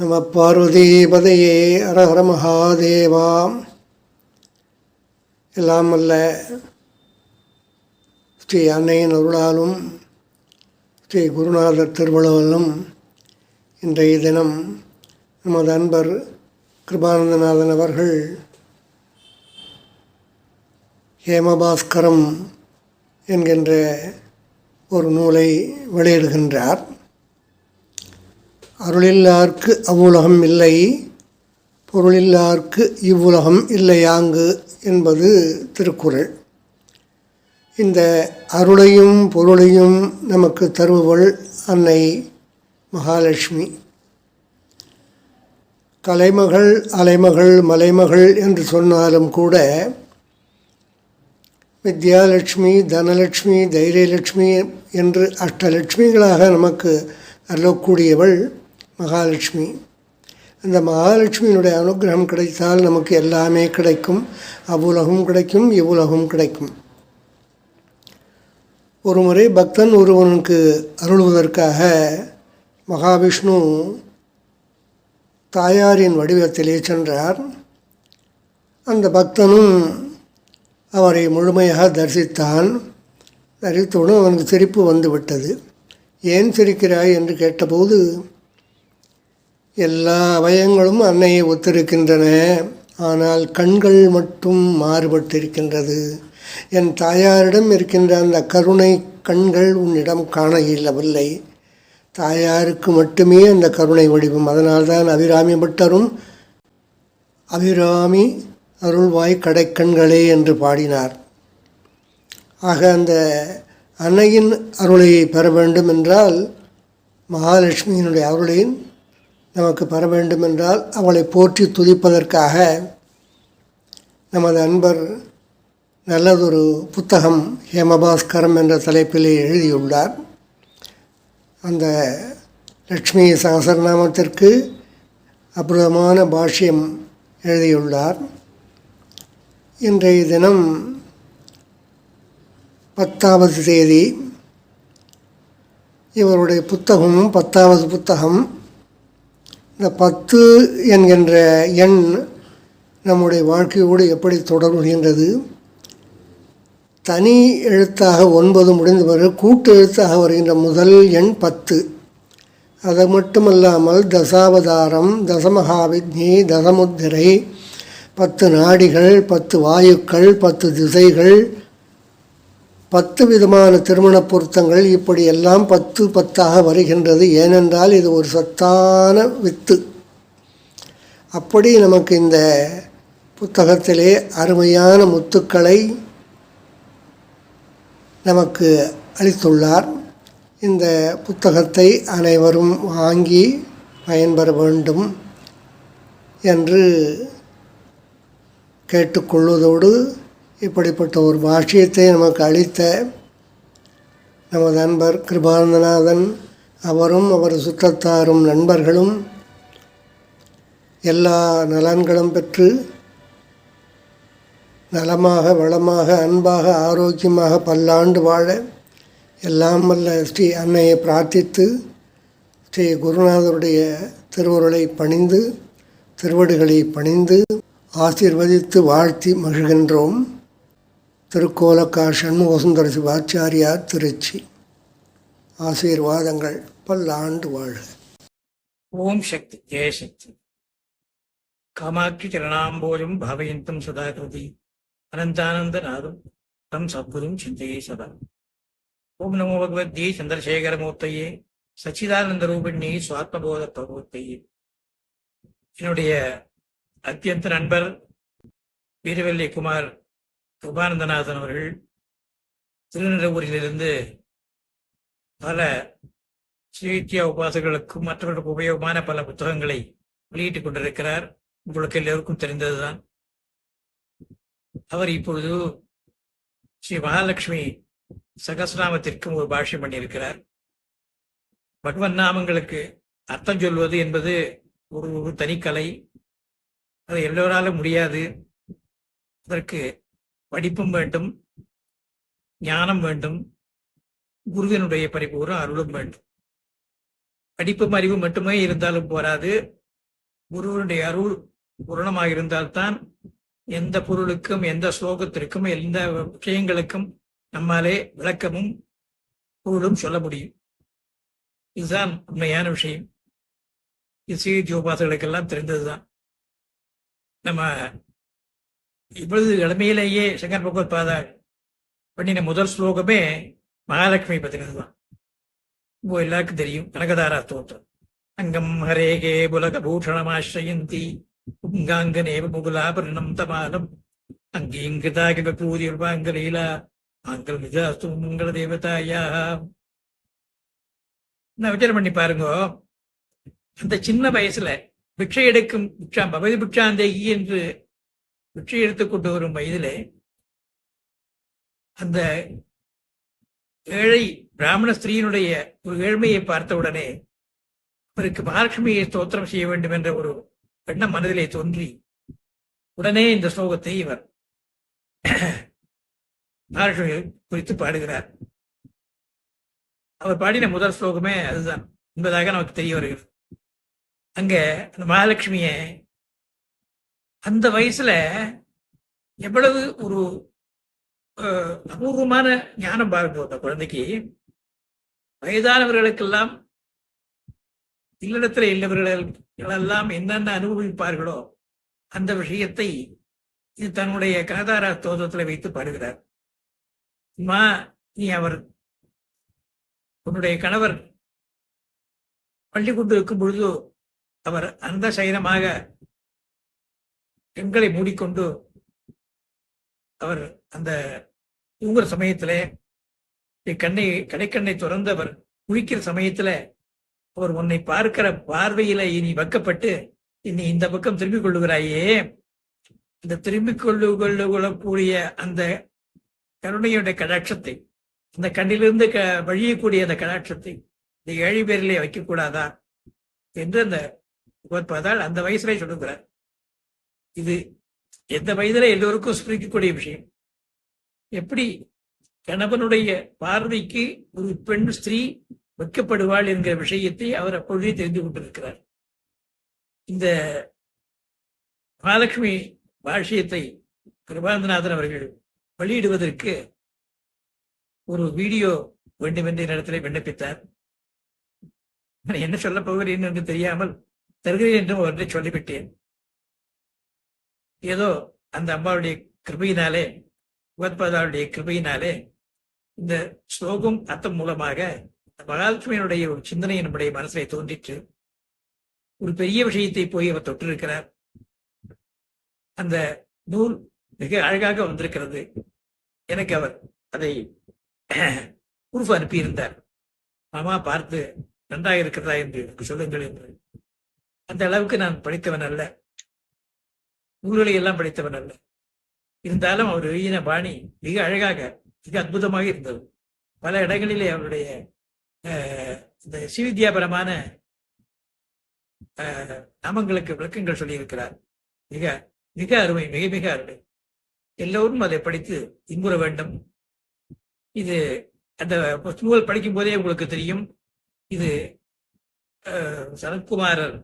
நம பார்வதீபதையே அரஹர மகாதேவா. எல்லாம் அல்ல. ஸ்ரீ அன்னையின் அருளாலும் ஸ்ரீ குருநாதர் திருவள்ளுவலும் இன்றைய தினம் நமது அன்பர் கிருபானந்தநாதன் அவர்கள் ஹேமபாஸ்கரம் என்கின்ற ஒரு நூலை வெளியிடுகின்றார். அருளில்லார்க்கு அவ்வுலகம் இல்லை. பொருளில்லார்க்கு இவ்வுலகம் இல்லையாங்கு என்பது திருக்குறள். இந்த அருளையும் பொருளையும் நமக்கு தருபவள் அன்னை மகாலட்சுமி. கலைமகள் அலைமகள் மலைமகள் என்று சொன்னாலும் கூட வித்யாலட்சுமி தனலட்சுமி தைரியலட்சுமி என்று அஷ்டலட்சுமிகளாக நமக்கு அருளக்கூடியவள் மகாலட்சுமி. அந்த மகாலட்சுமியினுடைய அனுகிரகம் கிடைத்தால் நமக்கு எல்லாமே கிடைக்கும். அவ்வுலகம் கிடைக்கும் இவ்வுலகும் கிடைக்கும். ஒரு முறை பக்தன் ஒருவனுக்கு அருள்வதற்காக மகாவிஷ்ணு தாயாரின் வடிவத்திலே சென்றார். அந்த பக்தனும் அவரை முழுமையாக தரிசித்தான். தரித்தவுடன் அவனுக்கு சிரிப்பு வந்துவிட்டது. ஏன் சிரிக்கிறாய்? என்று கேட்டபோது எல்லா அவயங்களும் அன்னையை ஒத்திருக்கின்றன. ஆனால் கண்கள் மட்டும் மாறுபட்டிருக்கின்றது. என் தாயாரிடம் இருக்கின்ற அந்த கருணை கண்கள் உன்னிடம் காண இயலவில்லை. தாயாருக்கு மட்டுமே அந்த கருணை வடிவம். அதனால்தான் அபிராமி பட்டரும் அபிராமி அருள்வாய் கடைக்கண்களே என்று பாடினார். ஆக அந்த அன்னையின் அருளை பெற வேண்டும் என்றால் மகாலட்சுமியினுடைய அருளையும் நமக்கு பெற வேண்டுமென்றால் அவளை போற்றி துதிப்பதற்காக நமது அன்பர் நல்லதொரு புத்தகம் ஹேமபாஸ்கரம் என்ற தலைப்பிலே எழுதியுள்ளார். அந்த லக்ஷ்மி சகசரநாமத்திற்கு அற்புதமான பாஷ்யம் எழுதியுள்ளார். இன்றைய தினம் பத்தாவது தேதி. இவருடைய புத்தகமும் பத்தாவது புத்தகம் இந்த பத்து என்கின்ற எண் நம்முடைய வாழ்க்கையோடு எப்படி தொடர்புகின்றது? தனி எழுத்தாக ஒன்பது முடிந்த பிறகு கூட்டு எழுத்தாக வருகின்ற முதல் எண் பத்து. அது மட்டுமல்லாமல் தசாவதாரம் தசமகாவித்னி தசமுத்திரை பத்து நாடிகள் பத்து வாயுக்கள் பத்து திசைகள் பத்து விதமான திருமண பொருத்தங்கள் இப்படி எல்லாம் பத்து பத்தாக வருகின்றது. ஏனென்றால் இது ஒரு சத்தான வித்து. அப்படி நமக்கு இந்த புத்தகத்திலே அருமையான முத்துக்களை நமக்கு அளித்துள்ளார். இந்த புத்தகத்தை அனைவரும் வாங்கி பயன்பெற வேண்டும் என்று கேட்டுக்கொள்வதோடு இப்படிப்பட்ட ஒரு பாஷ்யத்தை நமக்கு அளித்த நமது நண்பர் கிருபானந்தநாதன் அவரும் அவர் சுற்றத்தாரும் நண்பர்களும் எல்லா நலன்களும் பெற்று நலமாக வளமாக அன்பாக ஆரோக்கியமாக பல்லாண்டு வாழ எல்லாம் வல்ல ஸ்ரீ அன்னையை பிரார்த்தித்து ஸ்ரீ குருநாதருடைய திருவுருளை பணிந்து திருவடுகளை பணிந்து ஆசீர்வதித்து வாழ்த்தி மகிழ்கின்றோம். திருக்கோலக்கா சண்முகசுந்தர சிவாச்சாரியார் திருச்சி. ஆசீர்வாதங்கள் பல்லாண்டு வாழ்க. ஓம் சக்தி ஜெய சக்தி. காமாட்சி சரணாம்போஜம் பாவயந்தம் சதா கிருதி அனந்தானந்த நாதம் தம் சத்குரும் சிந்தையே சதா. ஓம் நமோ பகவத்யே சந்திரசேகரமூர்த்தையே சச்சிதானந்த ரூபிணி சுவாத்மபோத பிரபுத்தையே என்னுடைய அத்தியந்த நண்பர் வீரவல்லி குமார் கிருபானந்தநாதன் அவர்கள் திருநிலவூரிலிருந்து பல ஸ்ரீவித்யா உபாசகர்களுக்கும் மற்றவர்களுக்கு உபயோகமான பல புத்தகங்களை வெளியிட்டுக் கொண்டிருக்கிறார். உங்களுக்கு எல்லோருக்கும் தெரிந்ததுதான். அவர் இப்பொழுது ஸ்ரீ மகாலட்சுமி சகசிரநாமத்திற்கும் ஒரு பாஷ்யம் பண்ணியிருக்கிறார். பகவன் நாமங்களுக்கு அர்த்தம் சொல்வது என்பது ஒரு ஒரு தனிக்கலை. அது எல்லோராலும் முடியாது. அதற்கு படிப்பும் வேண்டும் ஞானம் வேண்டும் குருவினுடைய பரிபூர்ண அருளும் வேண்டும். படிப்பும் அறிவு மட்டுமே இருந்தாலும் போராது. குருவனுடைய அருள் பூரணமாக இருந்தால்தான் எந்த பொருளுக்கும் எந்த ஸ்லோகத்திற்கும் எந்த விஷயங்களுக்கும் நம்மாலே விளக்கமும் பொருளும் சொல்ல முடியும். இதுதான் உண்மையான விஷயம். இது ஜோபாசர்களுக்கெல்லாம் தெரிந்ததுதான். நம்ம இப்பொழுது இளமையிலேயே சங்கர் பகவத் பாதா பண்ணின முதல் ஸ்லோகமே மகாலட்சுமி பத்தினது தான் இப்போ எல்லாருக்கும் தெரியும் கனகதாரா ஸ்தோத்திரம் அங்கம் ஹரேகே புலக பூஷணமாசிரயந்தி புங்காங்கனேவ முகுலாபரணம் தமாலம் அங்கீங்கிருதாக பூதி லீலா ஆங்கல் நிஜாஸ்து மங்கள தேவதாயா. நான் விசாரம் பண்ணி பாருங்க. அந்த சின்ன வயசுல பிக்ஷை எடுக்கும் பிக்ஷா பகவதி பிக்ஷாந்தேகி என்று வெற்றி எடுத்து கொண்டு வரும் வயதிலே அந்த ஏழை பிராமண ஸ்திரீயினுடைய ஒரு ஏழ்மையை பார்த்தவுடனே அவருக்கு மகாலட்சுமியை ஸ்தோத்திரம் செய்ய வேண்டும் என்ற ஒரு எண்ணம் மனதிலே தோன்றி உடனே இந்த ஸ்லோகத்தை இவர் மகாலட்சுமி குறித்து பாடுகிறார். அவர் பாடின முதல் ஸ்லோகமே அதுதான். என்பதாக நமக்கு தெரிய வருகிறது. அங்க அந்த மகாலட்சுமியை அந்த வயசுல எவ்வளவு ஒரு அஹ், அபூர்வமான ஞானம் பாருங்க அந்த குழந்தைக்கு. வயதானவர்களுக்கெல்லாம் இல்லடத்துல இல்லவர்கள் எல்லாம் என்னென்ன அனுபவிப்பார்களோ அந்த விஷயத்தை இது தன்னுடைய கனதாரா தோதத்துல வைத்து பாடுகிறார். அம்மா நீ அவர் உன்னுடைய கணவர் பள்ளி கொண்டு இருக்கும் பொழுது அவர் அந்த சைனமாக கண்களை மூடிக்கொண்டு அவர் அந்த தூங்குற சமயத்திலே கண்ணை கடைக்கண்ணை திறந்து அவர் குளிக்கிற சமயத்துல அவர் உன்னை பார்க்கிற பார்வையில இனி வைக்கப்பட்டு இனி இந்த பக்கம் திரும்பிக் கொள்ளுகிறாயே. இந்த திரும்பிக் கொள்ளு கொள்ளக்கூடிய அந்த கருணையுடைய கடாட்சத்தை அந்த கண்ணிலிருந்து க வழியக்கூடிய அந்த கடாட்சத்தை இந்த ஏழை பேரிலே வைக்கக்கூடாதா என்று அந்த பார்த்தால் அந்த வயசுல சொல்லுகிறார். இது எந்த வயதுல எல்லோருக்கும் ஸ்பிரிக்கக்கூடிய விஷயம். எப்படி கணவனுடைய பார்வைக்கு ஒரு பெண் ஸ்திரீ வைக்கப்படுவாள் என்கிற விஷயத்தை அவர் அப்பொழுதே தெரிந்து கொண்டிருக்கிறார். இந்த மகாலட்சுமி பாஷ்யத்தை கிருபானந்தநாதன் அவர்கள் வெளியிடுவதற்கு ஒரு வீடியோ வேண்டும் என்ற இடத்துல விண்ணப்பித்தார் என்ன சொல்லப் போகிறேன் என்று தெரியாமல் தருகிறேன் என்றும் ஒன்றை சொல்லிவிட்டேன். ஏதோ அந்த அம்மாவுடைய கிருபையினாலே உகத்பாதாவுடைய கிருபையினாலே இந்த ஸ்லோகம் அர்த்தம் மூலமாக மகாலட்சுமியினுடைய ஒரு சிந்தனை நம்முடைய மனசிலே தோன்றிற்று. ஒரு பெரிய விஷயத்தை போய் அவர் தொட்டிருக்கிறார் அந்த நூல் மிக அழகாக வந்திருக்கிறது. எனக்கு அவர் அதை உருஃப் அனுப்பியிருந்தார். மாமா பார்த்து நன்றாக இருக்கிறதா? என்று எனக்கு சொல்லுங்கள் என்று. அந்த அளவுக்கு நான் படித்தவன் அல்ல. நூல்களை எல்லாம் படித்தவன் அல்ல. இருந்தாலும் அவர் எழுதின பாணி மிக அழகாக மிக அற்புதமாக இருந்தது. பல இடங்களிலே அவருடைய அஹ், இந்த சிவித்யாபரமான அஹ், நாமங்களுக்கு விளக்கங்கள் சொல்லியிருக்கிறார். மிக மிக அருமை மிக மிக அருமை. எல்லோரும் அதை படித்து இன்புற வேண்டும். இது அந்த நூல் படிக்கும் போதே உங்களுக்கு தெரியும். இது அஹ், சரத்குமாரர்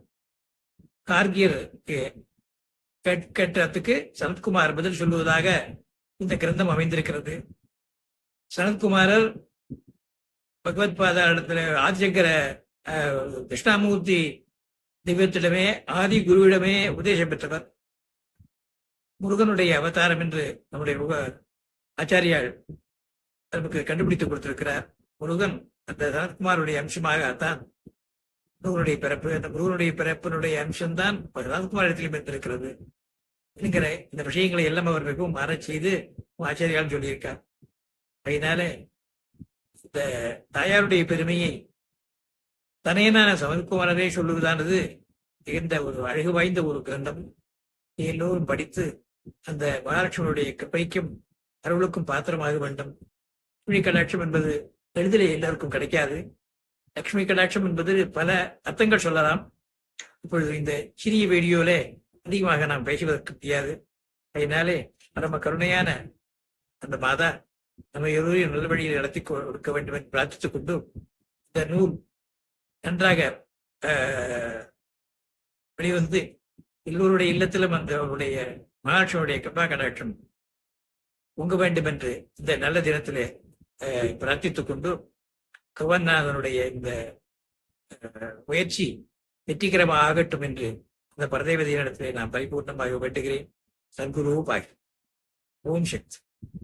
கார்கியருக்கு கேட்- சனத்குமார் பதில் சொல்லுவதாக இந்த கிரந்தம் அமைந்திருக்கிறது. சனத்குமாரர் பகவத் பாதா ஆதிசங்கர கிருஷ்ணாமூர்த்தி திவ்யத்திடமே ஆதி குருவிடமே உபதேசம் பெற்றவர். முருகனுடைய அவதாரம் என்று நம்முடைய முக ஆச்சாரியால் நமக்கு கண்டுபிடித்து கொடுத்திருக்கிறார். முருகன் அந்த சரத்குமாருடைய அம்சமாகத்தான் குருவனுடைய பிறப்பு அந்த முருகனுடைய பிறப்பினுடைய அம்சம்தான் சரத்குமார் இருந்திருக்கிறது. என்கிற இந்த விஷயங்களை எல்லாம் அவர் மிகவும் மாறச் செய்து ஆச்சாரியால் சொல்லியிருக்கார். அதனால இந்த தாயாருடைய பெருமையை தனையனான சமத்குமாரரே சொல்லுவதானது மிகுந்த ஒரு அழகு வாய்ந்த ஒரு கிரந்தம். எல்லோரும் படித்து அந்த மகாலட்சுமியுடைய கிருப்பைக்கும் அருளுக்கும் பாத்திரமாக வேண்டும். லட்சுமி என்பது எளிதிலே எல்லாருக்கும் கிடைக்காது. லட்சுமி கடாட்சம் என்பது பல அர்த்தங்கள் சொல்லலாம். இப்பொழுது இந்த சிறிய வீடியோல அதிகமாக நாம் பேசுவதற்கு முடியாது. அதனாலே பரம கருணையான அந்த மாதா நம்ம எல்லோரையும் நல்ல வழியில் நடத்தி கொடுக்க வேண்டும் என்று பிரார்த்தித்துக் கொண்டு இந்த நூல் நன்றாக வெளிவந்து எல்லோருடைய இல்லத்திலும் அந்த அவருடைய மகாலட்சுமியுடைய கிருபா கடாட்சம் உங்க வேண்டும் என்று இந்த நல்ல தினத்திலே அஹ், பிரார்த்தித்துக் கொண்டு கவர்நாதனுடைய இந்த முயற்சி வெற்றிகரமாக ஆகட்டும் என்று அந்த பரதேவதையினிடத்திலே நான் பரிபூர்ணமாக வேண்டுகிறேன். சத்குரு பாய். ஓம் சக்தி.